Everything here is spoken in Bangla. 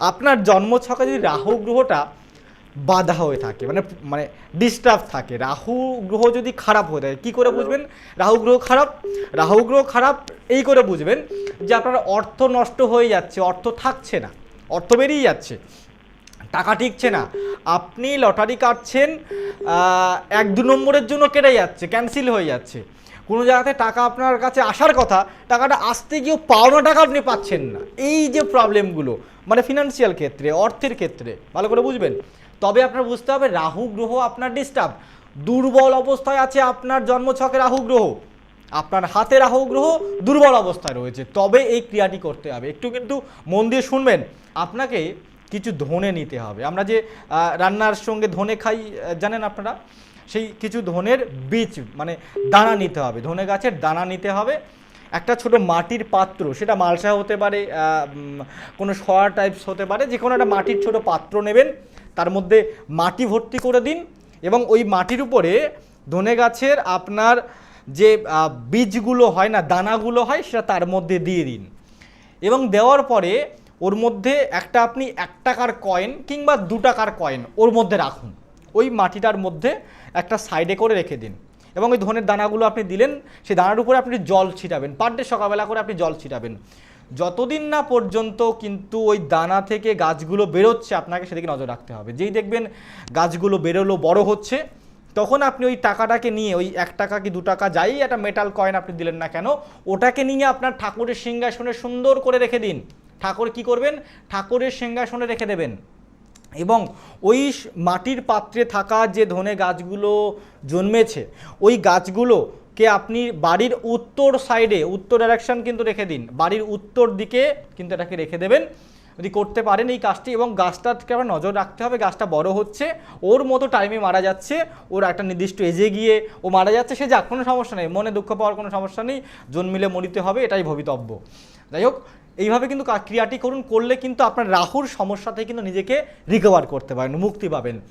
আপনার জন্ম জন্মছকে যদি রাহু গ্রহটা বাধা হয়ে থাকে মানে মানে ডিস্টার্ব থাকে, রাহু গ্রহ যদি খারাপ হয়ে থাকে, কী করে বুঝবেন? রাহু গ্রহ খারাপ, রাহু গ্রহ খারাপ, এই করে বুঝবেন যে আপনার অর্থ নষ্ট হয়ে যাচ্ছে, অর্থ থাকছে না, অর্থ বেরিয়ে যাচ্ছে, টাকা টিকছে না, আপনি লটারি কাটছেন এক দু নম্বরের জন্য কেটে যাচ্ছে ক্যান্সেল হয়ে যাচ্ছে, কোনো জায়গাতে টাকা আপনার কাছে আসার কথা, টাকাটা আসতে গিয়েও পাওনা টাকা আপনি পাচ্ছেন না, এই যে প্রবলেমগুলো মানে ফিনান্সিয়াল ক্ষেত্রে, অর্থের ক্ষেত্রে, ভালো করে বুঝবেন। তবে আপনার বুঝতে হবে, রাহু গ্রহ আপনার ডিস্টার্ব দুর্বল অবস্থায় আছে আপনার জন্মছকে রাহু গ্রহ। আপনার হাতে রাহু গ্রহ দুর্বল অবস্থায় রয়েছে। তবে এই ক্রিয়াটি করতে হবে। একটু কিন্তু মন দিয়ে শুনবেন। আপনাকে কিছু ধনে নিতে হবে। আমরা যে রান্নার সঙ্গে ধনে খাই জানেন আপনারা? সেই কিছু ধনের বীজ মানে দানা নিতে হবে। ধনে গাছের দানা নিতে হবে। একটা ছোট মাটির পাত্র, সেটা মালসা হতে পারে কোনো সয়া টাইপস হতে পারে যে কোনো একটা মাটির ছোট পাত্র নেবেন, তার মধ্যে মাটি ভর্তি করে দিন এবং ওই মাটির উপরে ধনে গাছের আপনার যে বীজগুলো হয় না, দানাগুলো হয়, সেটা তার মধ্যে দিয়ে দিন। এবং দেওয়ার পরে ওর মধ্যে একটা আপনি এক টাকার কয়েন কিংবা দু টাকার কয়েন ওর মধ্যে রাখুন। ওই মাটিটার মধ্যে একটা সাইডে করে রেখে দিন। এবং ওই ধনের দানাগুলো আপনি দিলেন, সেই দানার উপরে আপনি জল ছিটাবেন। পার ডে সকালবেলা করে আপনি জল ছিটাবেন। যতদিন না পর্যন্ত কিন্তু ওই দানা থেকে গাছগুলো বেরোচ্ছে, আপনাকে সেদিকে নজর রাখতে হবে। যেই দেখবেন গাছগুলো বেরোলো, বড় হচ্ছে, তখন আপনি ওই টাকাটাকে নিয়ে, ওই এক টাকা কি দু টাকা যাই একটা মেটাল কয়েন আপনি দিলেন না কেন, ওটাকে নিয়ে আপনার ঠাকুরের সিংহাসনে সুন্দর করে রেখে দিন। ঠাকুর কি করবেন? ঠাকুরের সিংহাসনে রেখে দেবেন। এবং ওই মাটির পাত্রে থাকা যে ধনে গাছগুলো জন্মেছে, ওই গাছগুলোকে আপনি বাড়ির উত্তর সাইডে, উত্তর ডাইরেকশন কিন্তু রেখে দিন। বাড়ির উত্তর দিকে কিন্তু এটাকে রেখে দেবেন। যদি করতে পারেন এই কাজটি এবং গাছটাকে আবার নজর রাখতে হবে, গাছটা বড় হচ্ছে, ওর মতো টাইমে মারা যাচ্ছে, ওর একটা নির্দিষ্ট এজে গিয়ে ও মারা যাচ্ছে, সে যাক, কোনো সমস্যা নেই। মনে দুঃখ পাওয়ার কোনো সমস্যা নেই, জন্মিলে মরিতে হবে, এটাই ভবিতব্য। যাই হোক এইভাবে কিন্তু ক্রিয়াটি করুন, করলে কিন্তু আপনার রাহুর সমস্যা থেকে কিন্তু নিজেকে রিকভার করতে পারেন, মুক্তি পাবেন।